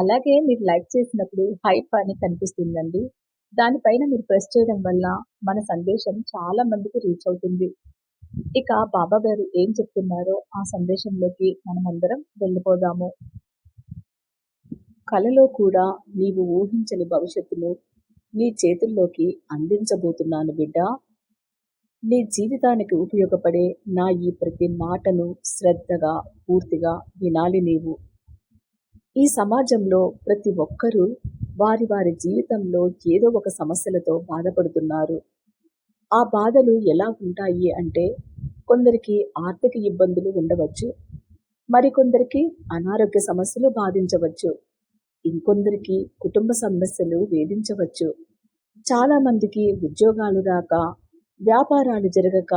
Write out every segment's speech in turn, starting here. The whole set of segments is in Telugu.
అలాగే మీరు లైక్ చేసినప్పుడు హైప్ అని కనిపిస్తుందండి. దానిపైన మీరు ప్రెస్ చేయడం వల్ల మన సందేశం చాలా మందికి రీచ్ అవుతుంది. ఇక బాబా గారు ఏం చెప్తున్నారో ఆ సందేశంలోకి మనమందరం వెళ్ళిపోదాము. కలలో కూడా నీవు ఊహించని భవిష్యత్తును నీ చేతుల్లోకి అందించబోతున్నాను బిడ్డ. నీ జీవితానికి ఉపయోగపడే నా ఈ ప్రతి మాటను శ్రద్ధగా పూర్తిగా వినాలి నీవు. ఈ సమాజంలో ప్రతి ఒక్కరూ వారి వారి జీవితంలో ఏదో ఒక సమస్యలతో బాధపడుతున్నారు. ఆ బాధలు ఎలా ఉంటాయి అంటే కొందరికి ఆర్థిక ఇబ్బందులు ఉండవచ్చు మరికొందరికి అనారోగ్య సమస్యలు బాధించవచ్చు ఇంకొందరికి కుటుంబ సమస్యలు వేధించవచ్చు. చాలామందికి ఉద్యోగాలు రాక వ్యాపారాలు జరగక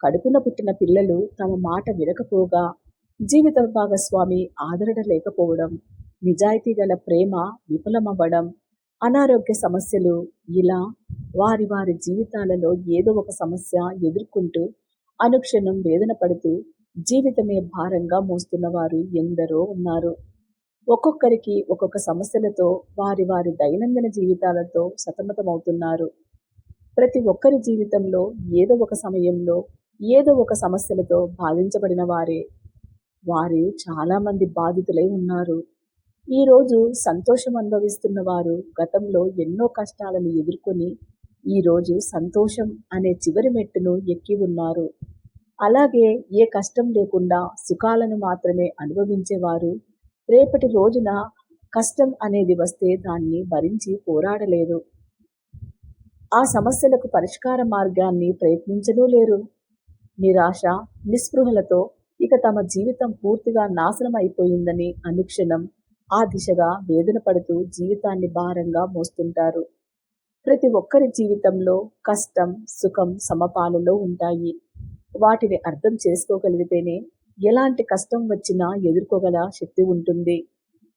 కడుపున పుట్టిన పిల్లలు తమ మాట వినకపోగా జీవిత భాగస్వామి ఆదరణ లేకపోవడం నిజాయితీ గల ప్రేమ విఫలమవ్వడం అనారోగ్య సమస్యలు ఇలా వారి వారి జీవితాలలో ఏదో ఒక సమస్య ఎదుర్కొంటూ అనుక్షణం వేదన పడుతూ జీవితమే భారంగా మోస్తున్న వారు ఎందరో ఉన్నారు. ఒక్కొక్కరికి ఒక్కొక్క సమస్యలతో వారి వారి దైనందిన జీవితాలతో సతమతమవుతున్నారు. ప్రతి ఒక్కరి జీవితంలో ఏదో ఒక సమయంలో ఏదో ఒక సమస్యలతో బాధించబడిన వారే. వారు చాలామంది బాధితులై ఉన్నారు. ఈరోజు సంతోషం అనుభవిస్తున్న వారు గతంలో ఎన్నో కష్టాలను ఎదుర్కొని ఈరోజు సంతోషం అనే చివరి మెట్టును ఎక్కి ఉన్నారు. అలాగే ఏ కష్టం లేకుండా సుఖాలను మాత్రమే అనుభవించేవారు రేపటి రోజున కష్టం అనేది వస్తే దాన్ని భరించి పోరాడలేదు ఆ సమస్యలకు పరిష్కార మార్గాన్ని ప్రయత్నించనూ లేరు. నిరాశ నిస్పృహలతో ఇక తమ జీవితం పూర్తిగా నాశనం అయిపోయిందని అనుక్షణం ఆ దిశగా వేదన పడుతూ జీవితాన్ని భారంగా మోస్తుంటారు. ప్రతి ఒక్కరి జీవితంలో కష్టం సుఖం సమపాలలో ఉంటాయి. వాటిని అర్థం చేసుకోగలిగితేనే ఎలాంటి కష్టం వచ్చినా ఎదుర్కోగల శక్తి ఉంటుంది.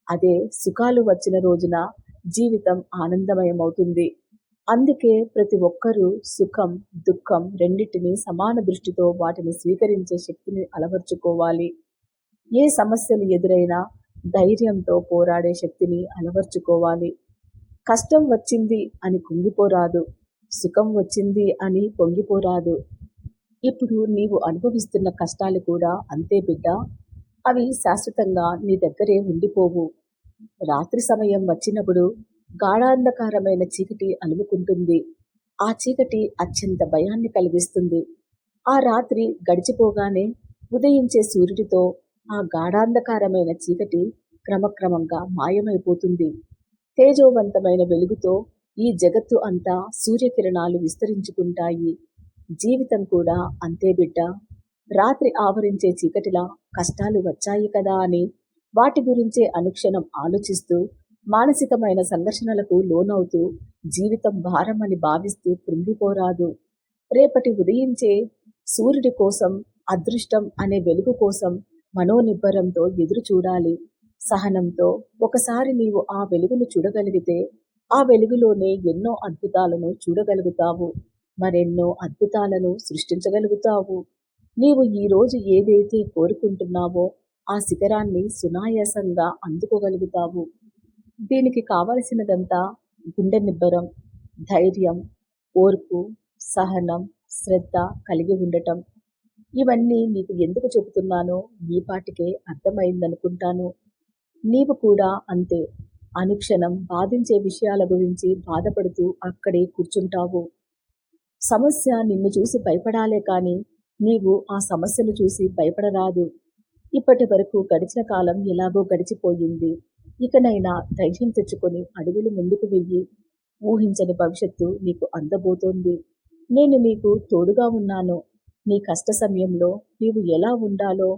అదే సుఖాలు వచ్చిన రోజున జీవితం ఆనందమయమవుతుంది. అందుకే ప్రతి ఒక్కరూ సుఖం దుఃఖం రెండింటినీ సమాన దృష్టితో వాటిని స్వీకరించే శక్తిని అలవర్చుకోవాలి. ఏ సమస్యలు ఎదురైనా ధైర్యంతో పోరాడే శక్తిని అలవర్చుకోవాలి. కష్టం వచ్చింది అని కుంగిపోరాదు సుఖం వచ్చింది అని పొంగిపోరాదు. ఇప్పుడు నీవు అనుభవిస్తున్న కష్టాలు కూడా అంతే బిడ్డ అవి శాశ్వతంగా నీ దగ్గరే ఉండిపోవు. రాత్రి సమయం వచ్చినప్పుడు గాఢాంధకారమైన చీకటి అలుముకుంటుంది. ఆ చీకటి అత్యంత భయాన్ని కలిగిస్తుంది. ఆ రాత్రి గడిచిపోగానే ఉదయించే సూర్యుడితో ఆ గాఢాంధకారమైన చీకటి క్రమక్రమంగా మాయమైపోతుంది. తేజోవంతమైన వెలుగుతో ఈ జగత్తు అంతా సూర్యకిరణాలు విస్తరించుకుంటాయి. జీవితం కూడా అంతే బిడ్డ. రాత్రి ఆవరించే చీకటిలా కష్టాలు వచ్చాయి కదా అని వాటి గురించే అనుక్షణం ఆలోచిస్తూ మానసికమైన సంఘర్షణలకు లోనవుతూ జీవితం భారమని భావిస్తూ కృంగిపోరాదు. రేపటి ఉదయించే సూర్యుడి కోసం అదృష్టం అనే వెలుగు కోసం మనోనిబ్బరంతో ఎదురు చూడాలి. సహనంతో ఒకసారి నీవు ఆ వెలుగును చూడగలిగితే ఆ వెలుగులోనే ఎన్నో అద్భుతాలను చూడగలుగుతావు. మరెన్నో అద్భుతాలను సృష్టించగలుగుతావు. నీవు ఈరోజు ఏదైతే కోరుకుంటున్నావో ఆ శిఖరాన్ని సునాయాసంగా అందుకోగలుగుతావు. దీనికి కావలసినదంతా గుండె నిబ్బరం ధైర్యం ఓర్పు సహనం శ్రద్ధ కలిగి ఉండటం. ఇవన్నీ నీకు ఎందుకు చెబుతున్నానో మీ పాటికే అర్థమైందనుకుంటాను. నీవు కూడా అంతే. అనుక్షణం బాధించే విషయాల గురించి బాధపడుతూ అక్కడే కూర్చుంటావు. సమస్య నిన్ను చూసి భయపడాలే కానీ నీవు ఆ సమస్యను చూసి భయపడరాదు. ఇప్పటి వరకు గడిచిన కాలం ఎలాగో గడిచిపోయింది. ఇకనైనా ధైర్యం తెచ్చుకొని అడుగులు ముందుకు వెయ్యి ఊహించని భవిష్యత్తు నీకు అందబోతోంది. నేను నీకు తోడుగా ఉన్నాను. నీ కష్ట సమయంలో నీవు ఎలా ఉండాలో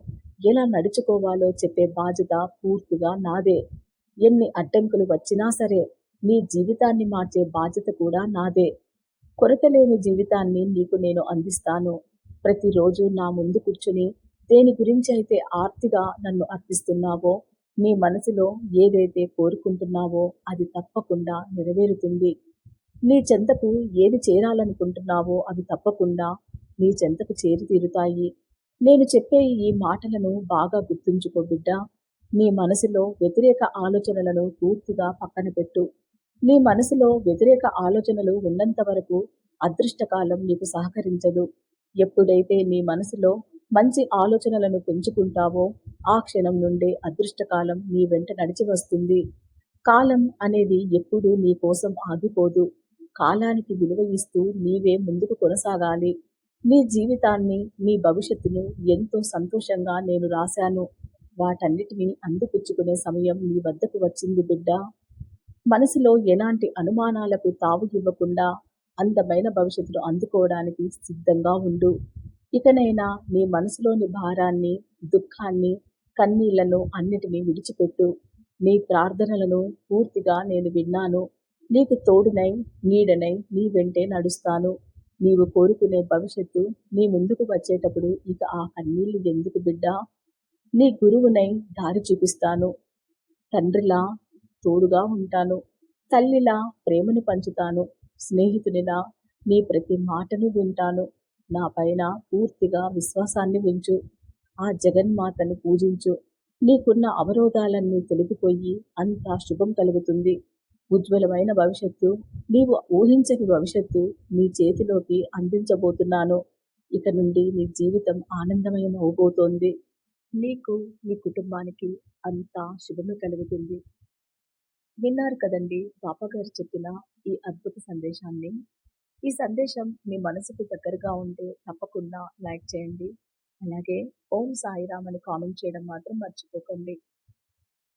ఎలా నడుచుకోవాలో చెప్పే బాధ్యత పూర్తిగా నాదే. ఎన్ని అడ్డంకులు వచ్చినా సరే నీ జీవితాన్ని మార్చే బాధ్యత కూడా నాదే. కొరత లేని జీవితాన్ని నీకు నేను అందిస్తాను. ప్రతిరోజు నా ముందు కూర్చుని దేని గురించి అయితే ఆర్తిగా నన్ను అర్పిస్తున్నావో నీ మనసులో ఏదైతే కోరుకుంటున్నావో అది తప్పకుండా నెరవేరుతుంది. నీ చెంతకు ఏది చేరాలనుకుంటున్నావో అవి తప్పకుండా నీ చెంతకు చేరి తీరుతాయి. నేను చెప్పే ఈ మాటలను బాగా గుర్తుంచుకో బిడ్డ. నీ మనసులో వ్యతిరేక ఆలోచనలను పూర్తిగా పక్కన పెట్టు. నీ మనసులో వ్యతిరేక ఆలోచనలు ఉన్నంత వరకు అదృష్టకాలం నీకు సహకరించదు. ఎప్పుడైతే నీ మనసులో మంచి ఆలోచనలను పెంచుకుంటావో ఆ క్షణం నుండే అదృష్టకాలం నీ వెంట నడిచి వస్తుంది. కాలం అనేది ఎప్పుడూ నీ కోసం ఆగిపోదు. కాలానికి విలువ ఇస్తూ నీవే ముందుకు కొనసాగాలి. నీ జీవితాన్ని నీ భవిష్యత్తును ఎంతో సంతోషంగా నేను రాశాను. వాటన్నిటినీ అందిపుచ్చుకునే సమయం నీ వద్దకు వచ్చింది బిడ్డ. మనసులో ఎలాంటి అనుమానాలకు తావు ఇవ్వకుండా అందమైన భవిష్యత్తును అందుకోవడానికి సిద్ధంగా ఉండు. ఇకనైనా నీ మనసులోని భారాన్ని దుఃఖాన్ని కన్నీళ్ళను అన్నిటినీ విడిచిపెట్టు. నీ ప్రార్థనలను పూర్తిగా నేను విన్నాను. నీకు తోడునై నీడనై నీ వెంటే నడుస్తాను. నీవు కోరుకునే భవిష్యత్తు నీ ముందుకు వచ్చేటప్పుడు ఇక ఆ కన్నీళ్ళు ఎందుకు బిడ్డా? నీ గురువునై దారి చూపిస్తాను. తండ్రిలా తోడుగా ఉంటాను. తల్లిలా ప్రేమను పంచుతాను. స్నేహితునిలా నీ ప్రతి మాటను వింటాను. నా పైన పూర్తిగా విశ్వాసాన్ని ఉంచు. ఆ జగన్మాతను పూజించు. నీకున్న అవరోధాలన్నీ తొలగిపోయి అంతా శుభం కలుగుతుంది. ఉజ్వలమైన భవిష్యత్తు నీవు ఊహించని భవిష్యత్తు నీ చేతిలోకి అందించబోతున్నాను. ఇక నుండి నీ జీవితం ఆనందమయం అవబోతోంది. నీకు నీ కుటుంబానికి అంతా శుభమే కలుగుతుంది. విన్నారు కదండి పాపగారు చెప్పిన ఈ అద్భుత సందేశాన్ని? ఈ సందేశం మీ మనసుకు దగ్గరగా ఉంటే తప్పకుండా లైక్ చేయండి. అలాగే ఓం సాయిరామ్ అని కామెంట్ చేయడం మాత్రం మర్చిపోకండి.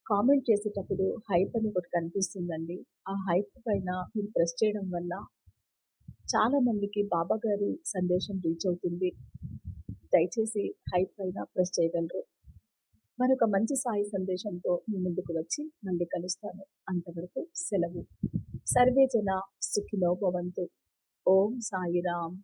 కామెంట్ చేసేటప్పుడు హైప్ అని ఒకటి కనిపిస్తుందండి. ఆ హైప్ పైన మీరు ప్రెస్ చేయడం వల్ల చాలా మందికి బాబా గారి సందేశం రీచ్ అవుతుంది. దయచేసి హైప్ పైన ప్రెస్ చేయగలరు. మరొక మంచి సాయి సందేశంతో మీ ముందుకు వచ్చి మళ్ళీ కలుస్తాను. అంతవరకు సెలవు. సర్వే జన సుఖినో భవంతు. ఓం సాయిరామ్